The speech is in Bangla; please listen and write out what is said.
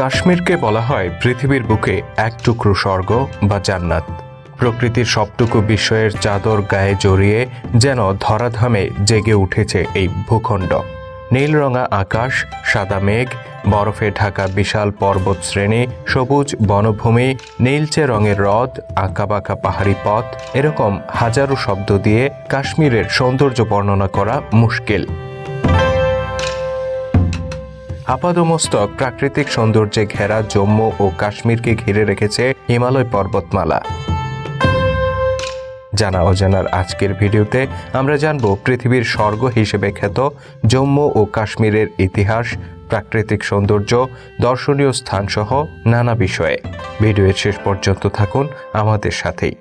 কাশ্মীরকে বলা হয় পৃথিবীর বুকে এক টুকরো স্বর্গ বা জান্নাত। প্রকৃতির সবটুকু বিষয়ের চাদর গায়ে জড়িয়ে যেন ধরাধামে জেগে উঠেছে এই ভূখণ্ড। নীলরঙা আকাশ, সাদা মেঘ, বরফে ঢাকা বিশাল পর্বত শ্রেণি সবুজ বনভূমি, নীলচে রঙের হ্রদ, আঁকাবাঁকা পাহাড়ি পথ, এরকম হাজারো শব্দ দিয়ে কাশ্মীরের সৌন্দর্য বর্ণনা করা মুশকিল। আপাদমস্তক প্রাকৃতিক সৌন্দর্যে ঘেরা জম্মু ও কাশ্মীরকে ঘিরে রেখেছে হিমালয় পর্বতমালা। জানা অজানার আজকের ভিডিওতে আমরা জানব পৃথিবীর স্বর্গ হিসেবে খ্যাত জম্মু ও কাশ্মীরের ইতিহাস, প্রাকৃতিক সৌন্দর্য, দর্শনীয় স্থানসহ নানা বিষয়ে। ভিডিওর শেষ পর্যন্ত থাকুন আমাদের সাথেই।